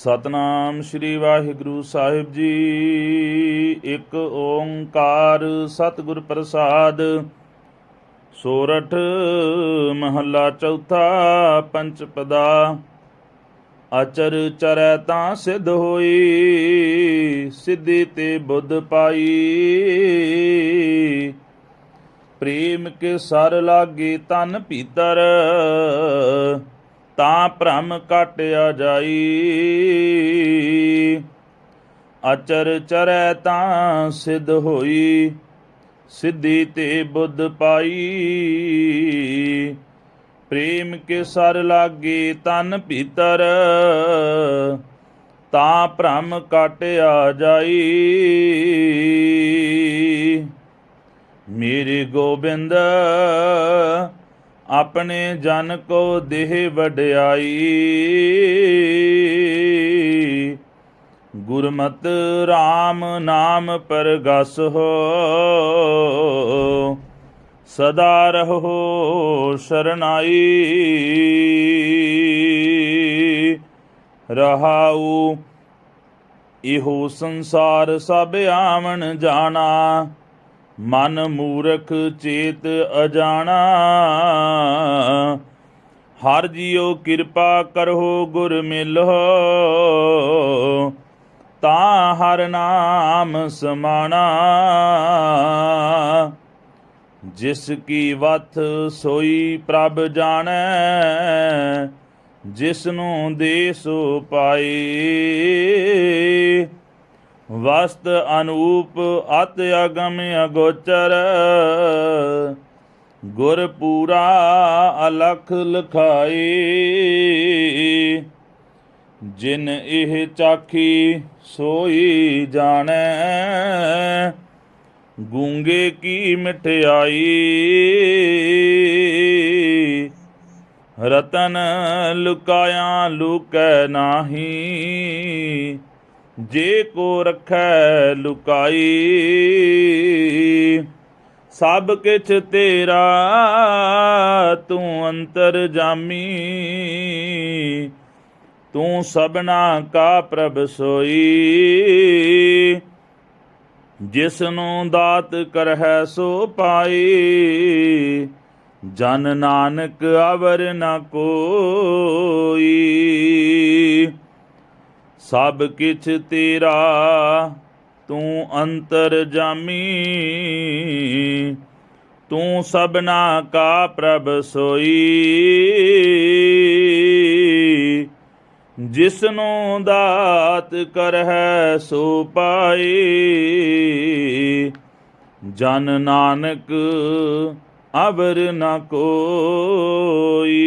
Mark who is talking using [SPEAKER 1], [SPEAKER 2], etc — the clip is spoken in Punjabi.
[SPEAKER 1] ਸਤਨਾਮ ਸ੍ਰੀ ਵਾਹਿਗੁਰੂ ਸਾਹਿਬ ਜੀ। ਇੱਕ ਓੰਕਾਰ ਸਤਿਗੁਰ ਪ੍ਰਸਾਦ। ਸੋਰਠ ਮਹੱਲਾ ਚੌਥਾ ਪੰਚ ਪਦਾ। ਅਚਰ ਚਰੈ ਤਾਂ ਸਿਧ ਹੋਈ, ਸਿੱਧੀ ਤੇ ਬੁੱਧ ਪਾਈ। ਪ੍ਰੇਮ ਕੇ ਸਰ ਲਾਗੇ ਤਨ ਭੀਤਰ ਤਾਂ ਭ੍ਰਮ ਕਾਟਿਆ ਜਾਈ। ਅਚਰ ਚਰੈ ਤਾਂ ਸਿਧ ਹੋਈ, ਸਿੱਧੀ ਤੇ ਬੁੱਧ ਪਾਈ। ਪ੍ਰੇਮ ਕੇ ਸਰ ਲਾਗੇ ਤਨ ਭੀਤਰ, ਤਾਂ ਭ੍ਰਮ ਕਾਟਿਆ ਜਾਈ। ਮੇਰੇ ਗੋਬਿੰਦ ਆਪਣੇ ਜਨ ਕੋ ਦੇਹ ਵਡਿਆਈ। ਗੁਰਮਤ RAM ਨਾਮ ਪਰਗਸ ਹੋ। ਸਦਾ ਰਹੋ ਸ਼ਰਨਾਈ। ਰਹਾਉ ਇਹੋ ਸੰਸਾਰ ਸਭ ਆਵਣ ਜਾਣਾ। ਮਨ ਮੂਰਖ ਚੇਤ ਅਜਾਣਾ। ਹਰ ਜੀਓ ਕਿਰਪਾ ਕਰੋ ਗੁਰ ਮਿਲੋ ਤਾਂ ਹਰ ਨਾਮ ਸਮਾਣਾ। ਜਿਸ ਕੀ ਵਥ ਸੋਈ ਪ੍ਰਭ ਜਾਣੈ, ਜਿਸ ਨੂੰ ਦੇ ਸੋ ਪਾਈ ਵਸਤ ਅਨੂਪ ਅਤ ਅਗਮ ਅਗੋਚਰ। ਗੁਰ ਪੂਰਾ ਅਲਖ ਲਖਾਈ। ਜਿਨ ਇਹ ਚਾਖੀ ਸੋਈ ਜਾਣੈ, ਗੂੰਗੇ ਕੀ ਮਠਿਆਈ। ਰਤਨ ਲੁਕਾਇਆ ਲੁਕੈ ਨਾਹੀ। ਜੇ ਕੋ ਰਖੈ ਲੁਕਾਈ, ਸਭ ਕਿਛ ਤੇਰਾ ਤੂੰ ਅੰਤਰ ਜਾਮੀ। ਤੂੰ ਸਭਨਾ ਕਾ ਪ੍ਰਭ ਸੋਈ ਜਿਸ ਨੂੰ ਦਾਤ ਕਰਹਿ ਸੋ ਪਾਈ। ਜਨ ਨਾਨਕ ਅਵਰ ਨ ਕੋਈ ਸਭ ਕਿਛ ਤੇਰਾ, ਤੂੰ ਅੰਤਰ ਜਾਮੀ। ਤੂੰ ਸਭਨਾ ਕਾ ਪ੍ਰਭ ਸੋਈ। ਜਿਸਨੂੰ ਦਾਤ ਕਰਹਿ ਸੋ ਪਾਈ। ਜਨ ਨਾਨਕ ਅਵਰ ਨ ਕੋਈ।